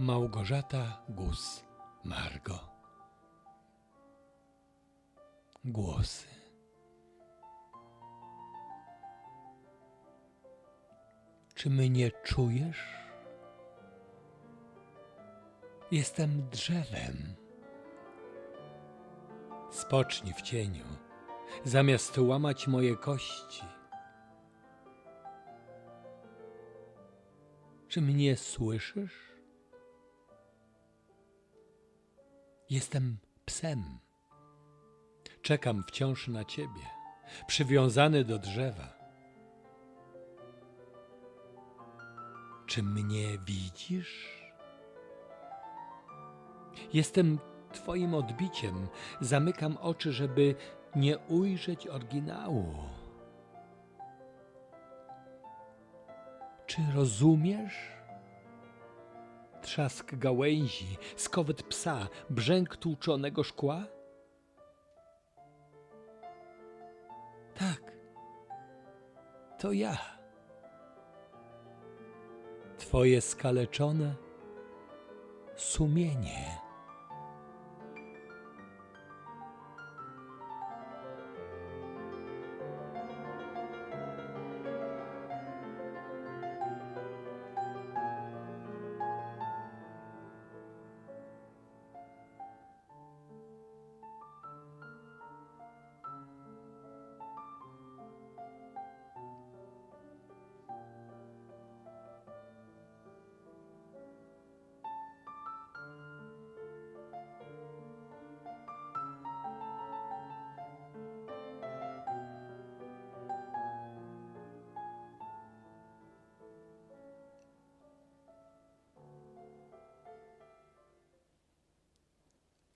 Małgorzata Gus Margo. Głosy. Czy mnie czujesz? Jestem drzewem. Spocznij w cieniu, zamiast łamać moje kości. Czy mnie słyszysz? Jestem psem. Czekam wciąż na ciebie, przywiązany do drzewa. Czy mnie widzisz? Jestem twoim odbiciem. Zamykam oczy, żeby nie ujrzeć oryginału. Czy rozumiesz? Trzask gałęzi, skowet psa, brzęk tłuczonego szkła? Tak, to ja. Twoje skaleczone sumienie.